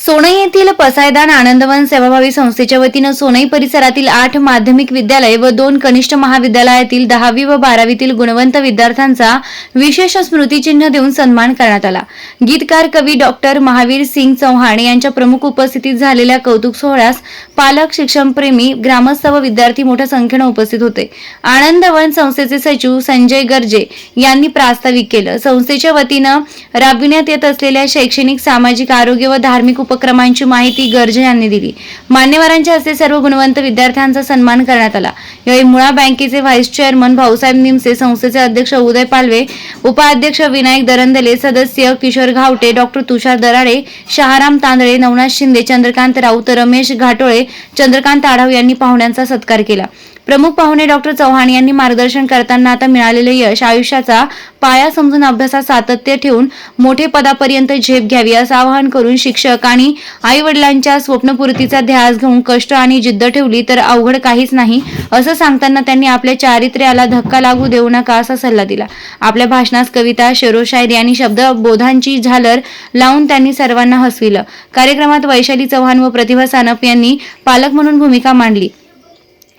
सोनई येथील पसायदान आनंदवन सेवाभावी संस्थेच्या वतीनं सोनई परिसरातील आठ माध्यमिक विद्यालय व दोन कनिष्ठ महाविद्यालयातील दहावी व बारावीतील गुणवंत विद्यार्थ्यांचा विशेष स्मृतिचिन्ह देऊन सन्मान करण्यात आला. गीतकार कवी डॉक्टर महावीर सिंग चौहान यांच्या प्रमुख उपस्थितीत झालेल्या कौतुक सोहळ्यास पालक शिक्षणप्रेमी ग्रामस्थ व विद्यार्थी मोठ्या संख्येनं उपस्थित होते. आनंदवन संस्थेचे सचिव संजय गर्जे यांनी प्रास्ताविक केलं. संस्थेच्या वतीनं राबविण्यात येत असलेल्या शैक्षणिक सामाजिक आरोग्य व धार्मिक उपक्रमांची माहिती गर्जे यांनी दिली. मान्यवरांच्या हस्ते सर्व गुणवंत विद्यार्थ्यांचा सन्मान करण्यात आला. यावेळी मुळा बँकेचे व्हाईस चेअरमन भाऊसाहेब निमसे संस्थेचे अध्यक्ष उदय पालवे उपाध्यक्ष विनायक दरंदले सदस्य किशोर घावटे डॉक्टर तुषार दराडे शहाराम तांदळे नवनाथ शिंदे चंद्रकांत राऊत रमेश घाटोळे चंद्रकांत आढाव यांनी पाहुण्यांचा सत्कार केला. प्रमुख पाहुणे डॉक्टर चव्हाण यांनी मार्गदर्शन करताना आता मिळालेले यश आयुष्याचा पाया समजून अभ्यासात सातत्य ठेवून मोठे पदापर्यंत झेप घ्यावी असं आवाहन करून शिक्षक आणि आई वडिलांच्या स्वप्नपूर्तीचा ध्यास घेऊन कष्ट आणि जिद्द ठेवली तर अवघड काहीच नाही असं सांगताना त्यांनी आपल्या चारित्र्याला धक्का लागू देऊ नका असा सल्ला दिला. आपल्या भाषणास कविता शेरोशायरी आणि शब्द बोधांची झालर लावून त्यांनी सर्वांना हसविलं. कार्यक्रमात वैशाली चव्हाण व प्रतिभा सानप यांनी पालक म्हणून भूमिका मांडली.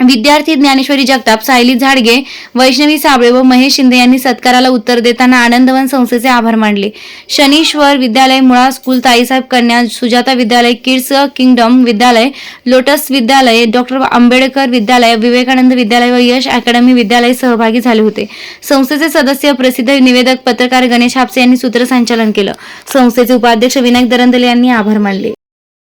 विद्यार्थी ज्ञानेश्वरी जगताप सायली झाडगे वैष्णवी साबळे व महेश शिंदे यांनी सत्काराला उत्तर देताना आनंदवन संस्थेचे आभार मानले. शनीश्वर विद्यालय मुळा स्कूल ताईसाहेब कन्या सुजाता विद्यालय किड्स किंगडम विद्यालय लोटस विद्यालय डॉक्टर आंबेडकर विद्यालय विवेकानंद विद्यालय व यश अकॅडमी विद्यालय सहभागी झाले होते. संस्थेचे सदस्य प्रसिद्ध निवेदक पत्रकार गणेश हापसे यांनी सूत्रसंचालन केलं. संस्थेचे उपाध्यक्ष विनायक दरंदले यांनी आभार मानले.